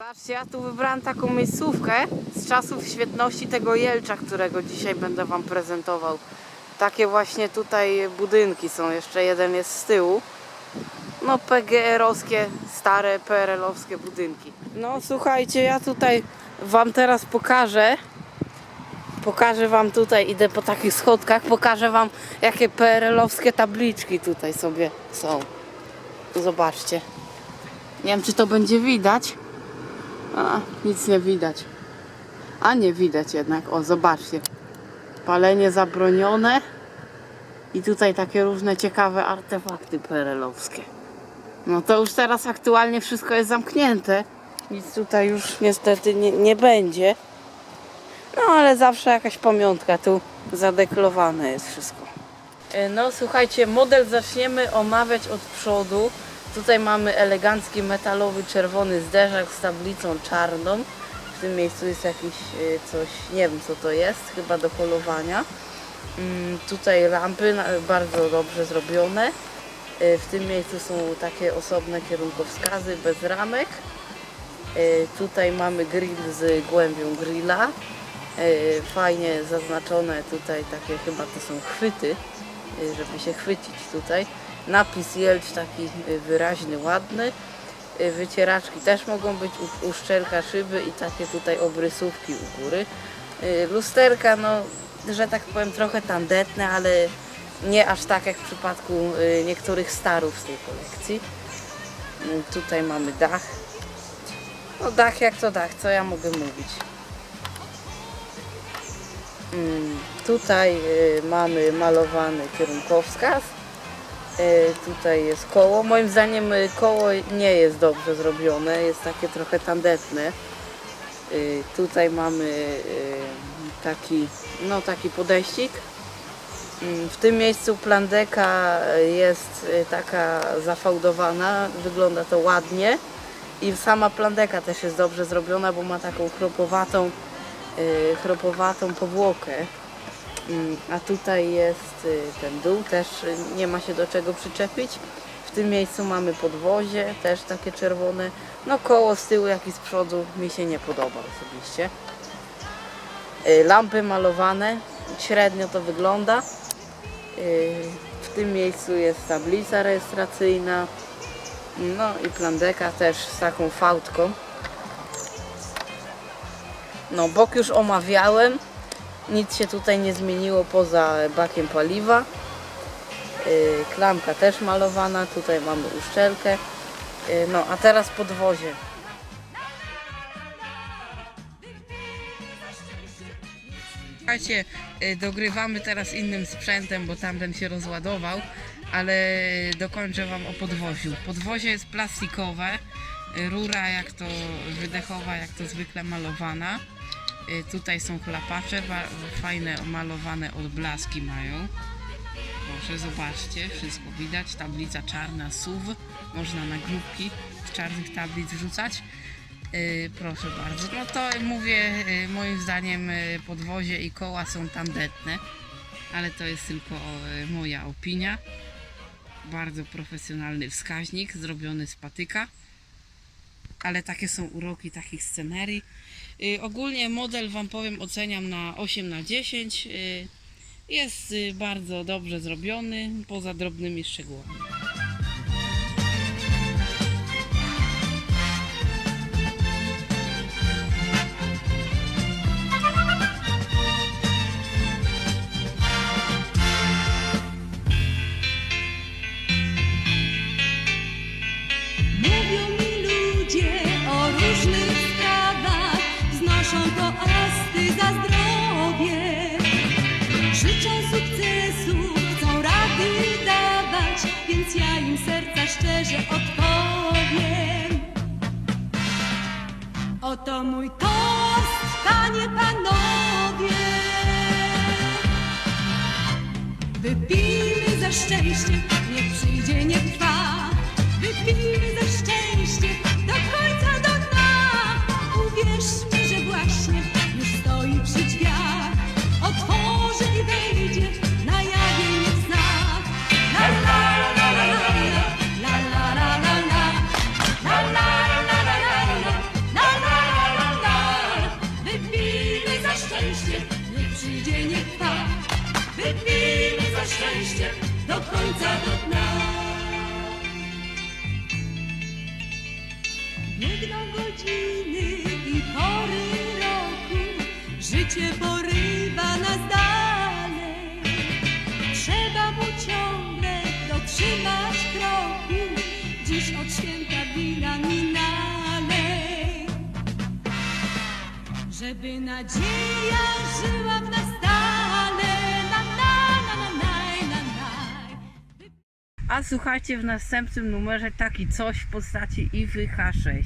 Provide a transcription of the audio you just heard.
Zobaczcie, ja tu wybrałam taką miejscówkę z czasów świetności tego Jelcza, którego dzisiaj będę Wam prezentował. Takie właśnie tutaj budynki są, jeszcze jeden jest z tyłu. No PGR-owskie, stare PRL-owskie budynki. No słuchajcie, ja tutaj Wam teraz pokażę. Pokażę Wam tutaj, idę po takich schodkach, pokażę Wam jakie PRL-owskie tabliczki tutaj sobie są. Zobaczcie. Nie wiem czy to będzie widać. A, nic nie widać. A nie widać jednak. O, zobaczcie. Palenie zabronione. I tutaj takie różne ciekawe artefakty perelowskie. No to już teraz aktualnie wszystko jest zamknięte. Nic tutaj już niestety nie, nie będzie. No ale zawsze jakaś pamiątka tu zadeklowane jest wszystko. E, No słuchajcie, model zaczniemy omawiać od przodu. Tutaj mamy elegancki metalowy czerwony zderzak z tablicą czarną. W tym miejscu jest jakieś e, coś, nie wiem co to jest, chyba do polowania. Mm, Tutaj lampy bardzo dobrze zrobione. E, W tym miejscu są takie osobne kierunkowskazy bez ramek. E, Tutaj mamy grill z głębią grilla. Fajnie zaznaczone tutaj takie chyba to są chwyty, żeby się chwycić tutaj. Napis Jelcz taki e, wyraźny, ładny. E, Wycieraczki też mogą być, u- uszczelka szyby i takie tutaj obrysówki u góry. E, Lusterka, no, że tak powiem, trochę tandetne, ale nie aż tak jak w przypadku niektórych starów z tej kolekcji. Tutaj mamy dach. No dach jak to dach, co ja mogę mówić. Mm, Tutaj y, mamy malowany kierunkowskaz. Y, Tutaj jest koło. Moim zdaniem y, koło nie jest dobrze zrobione, jest takie trochę tandetne. Y, Tutaj mamy taki, no taki podejścik. Mm, W tym miejscu plandeka jest taka zafałdowana, wygląda to ładnie. I sama plandeka też jest dobrze zrobiona, bo ma taką chropowatą, chropowatą powłokę. A tutaj jest y, ten dół, też nie ma się do czego przyczepić. W tym miejscu mamy podwozie, też takie czerwone. No koło z tyłu, jak i z przodu mi się nie podoba osobiście. Y, Lampy malowane, średnio to wygląda. Y, W tym miejscu jest tablica rejestracyjna. No i plandeka też z taką fałdką. No bok już omawiałem. Nic się tutaj nie zmieniło poza bakiem paliwa. Yy, Klamka też malowana. Tutaj mamy uszczelkę. Yy, No a teraz podwozie. Słuchajcie, y, dogrywamy teraz innym sprzętem, bo tamten się rozładował, ale dokończę Wam o podwoziu. Podwozie jest plastikowe, y, rura jak to wydechowa, jak to zwykle malowana. Y, Tutaj są chlapacze, fajne malowane odblaski mają. Proszę, zobaczcie, wszystko widać. Tablica czarna, SUV. Można na grupki z czarnych tablic wrzucać. Yy, proszę bardzo. No to mówię, yy, moim zdaniem podwozie i koła są tandetne, ale to jest tylko moja opinia. Bardzo profesjonalny wskaźnik, zrobiony z patyka. Ale takie są uroki takich scenerii. Yy, ogólnie model Wam powiem oceniam na 8 na 10. Yy, jest yy, bardzo dobrze zrobiony, poza drobnymi szczegółami. Ludzie o różnych sprawach, znoszą toasty za zdrowie. Życzą sukcesu, chcą rady dawać, więc ja im serca szczerze odpowiem. Oto mój toast, panie panowie. Wypijmy za szczęście, niech przyjdzie, niech trwa. Wypijmy za szczęście, do końca, do dna. Biegną godziny i pory roku, życie porywa nas dalej. Trzeba mu ciągle dotrzymać kroku, dziś od święta wina mi nalej. Żeby nadzieja żyła w nas A słuchajcie w następnym numerze taki coś w postaci IWH6.